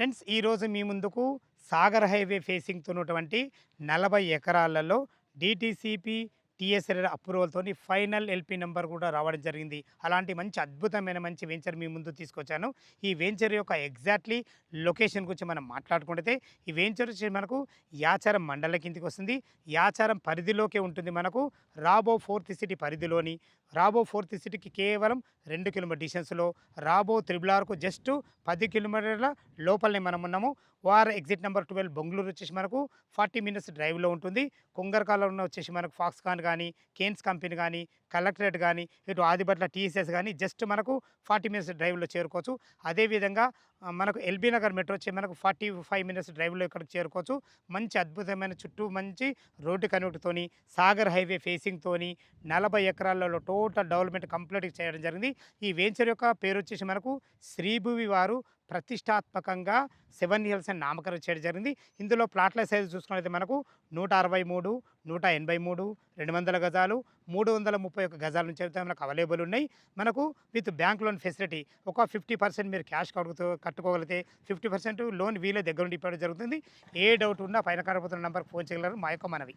Friends ఈరోజు మీ ముందుకు Sagar highway ఫేసింగ్తో ఉన్నటువంటి నలభై ఎకరాలలో డిటీసీపీ టీఎస్ఎల్ అప్రూవల్తో ఫైనల్ ఎల్పి నెంబర్ కూడా రావడం జరిగింది. అలాంటి మంచి అద్భుతమైన మంచి వెంచర్ మీ ముందు తీసుకొచ్చాను. ఈ వెంచర్ యొక్క ఎగ్జాక్ట్లీ లొకేషన్ గురించి మనం మాట్లాడుకుంటే ఈ వెంచర్ వచ్చి మనకు యాచారం మండల కిందికి వస్తుంది. యాచారం పరిధిలోకే ఉంటుంది మనకు. రాబో ఫోర్త్ సిటీ పరిధిలోని రాబో ఫోర్త్ సిటీకి కేవలం రెండు కిలోమీటర్ డిస్టెన్స్లో రాబో త్రిబుల్ ఆర్కు జస్ట్ పది కిలోమీటర్ల లోపలనే మనం ఉన్నాము. వార్ ఎగ్జిట్ నెంబర్ ట్వెల్వ్ బెంగళూరు వచ్చేసి మనకు ఫార్టీ మినిట్స్ డ్రైవ్లో ఉంటుంది. కొంగరకాలంలో వచ్చేసి మనకు ఫాక్స్కాన్ కానీ కేన్స్ కంపెనీ కానీ కలెక్టరేట్ కానీ ఇటు ఆదిబట్ల టీసీఎస్ కానీ జస్ట్ మనకు ఫార్టీ మినిట్స్ డ్రైవ్లో చేరుకోవచ్చు. అదేవిధంగా మనకు ఎల్బీ నగర్ మెట్రో వచ్చి మనకు ఫార్టీ ఫైవ్ మినిట్స్ డ్రైవ్లో ఇక్కడికి చేరుకోవచ్చు. మంచి అద్భుతమైన చుట్టూ మంచి రోడ్డు కనెక్ట్తోని సాగర్ హైవే ఫేసింగ్తోని నలభై ఎకరాలలో టోటల్ డెవలప్మెంట్ కంప్లీట్ చేయడం జరిగింది. ఈ వెంచర్ యొక్క పేరు వచ్చేసి మనకు శ్రీభువి వారు ప్రతిష్టాత్మకంగా సెవెన్ ఇయర్స్ అని నామకరణం చేయడం జరిగింది. ఇందులో ప్లాట్ల సైజు చూసుకున్నట్లయితే మనకు నూట అరవై మూడు నూట ఎనభై మూడు రెండు వందల గజాలు మూడు వందల ముప్పై ఒక్క గజాల నుంచి అయితే మనకు అవైలబుల్ ఉన్నాయి. మనకు విత్ బ్యాంక్ లోన్ ఫెసిలిటీ ఒక ఫిఫ్టీ పర్సెంట్ మీరు క్యాష్ కడుగుతూ కట్టుకోగలిగితే ఫిఫ్టీ పర్సెంట్ లోన్ వీలే దగ్గర నుండి ఇవ్వడం జరుగుతుంది. ఏ డౌట్ ఉన్నా పైన కనబడుతున్న నెంబర్కి ఫోన్ చేయగలరు మా యొక్క మనవి.